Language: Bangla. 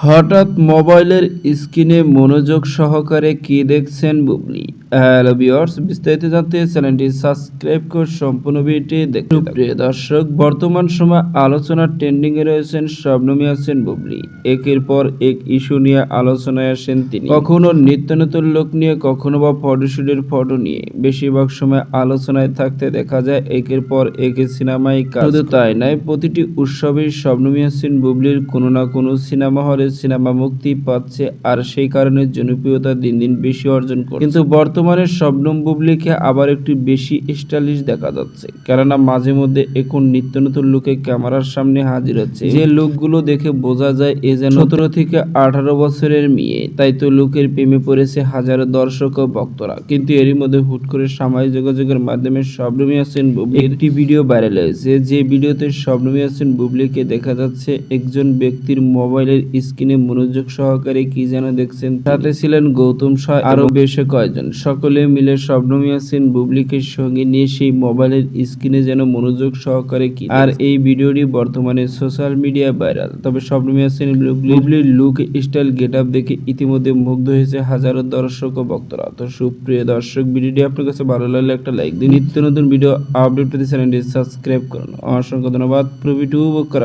হঠাৎ মোবাইলের স্ক্রিনে মনোযোগ সহকারে কি দেখছেন বুবলি? হ্যালো ভিউয়ার্স বিস্তারিত জানতে চ্যানেলটি সাবস্ক্রাইব করে সম্পূর্ণ ভিডিওটি দেখতে থাকুন। প্রিয় দর্শক বর্তমান সময় আলোচনার ট্রেন্ডিং এ রয়েছেন শবনমী আছেন বুবলি। একের পর এক ইস্যু নিয়ে আলোচনায় আসেন তিনি। কখনো নিত্য নতুন লোক নিয়ে কখনো বা ফটোশুটের ফটো নিয়ে। বেশিরভাগ সময় আলোচনায় থাকতে দেখা যায় একের পর এক সিনেমায় কাজ শুধু তাই নয় প্রতিটি উৎসবেই শবনমী আছেন বুবলির কোনো না কোনো সিনেমা হলে সিনেমা মুক্তি পাচ্ছে আর সেই কারণে জনপ্রিয়তা দিন দিন বেশি অর্জন করছে। কিন্তু বর্তমানে শবনম বুবলিকে আবার একটু বেশি স্টাইলিশ দেখা যাচ্ছে। কেননা মাঝে মধ্যে এখন নিত্য নতুন লুকে ক্যামেরার সামনে হাজির হচ্ছে। যে লুকগুলো দেখে বোঝা যায় এ যেন সতেরো থেকে আঠারো বছরের মেয়ে। তাই তো লুকের প্রেমে পড়েছে হাজারো দর্শক ও ভক্তরা। কিন্তু এরই মধ্যে হুট করে সামাজিক যোগাযোগের মাধ্যমে শবনমী হাসিন বুবলি একটি ভিডিও ভাইরাল হয়েছে। যে ভিডিওতে শবনমী হাসিন বুবলিকে দেখা যাচ্ছে একজন ব্যক্তির মোবাইলের মনোযোগ সহকারে কি যেন দেখছেন, তাতে ছিলেন গৌতম শাহ আরও বেশ কয়েকজন। সকলে মিলে শবনমী হাসিন বুবলিকে সঙ্গে নিয়ে সেই মোবাইলের স্ক্রিনে যেন মনোযোগ সহকারে কি আর এই ভিডিওটি বর্তমানে সোশ্যাল মিডিয়া ভাইরাল। তবে শবনমী হাসিন বুবলির লুক, স্টাইল গেট আপ দেখে ইতিমধ্যে মুগ্ধ হয়েছে হাজারো দর্শক ও ভক্তরা। তো সুপ্রিয় দর্শক, ভিডিওটি আপনার কাছে ভালো লাগলে একটা লাইক দিন। নিত্য নতুন ভিডিও আপডেট পেতে চ্যানেলটি সাবস্ক্রাইব করুন। অসংখ্য ধন্যবাদ। প্রভিটি উপভোগ করার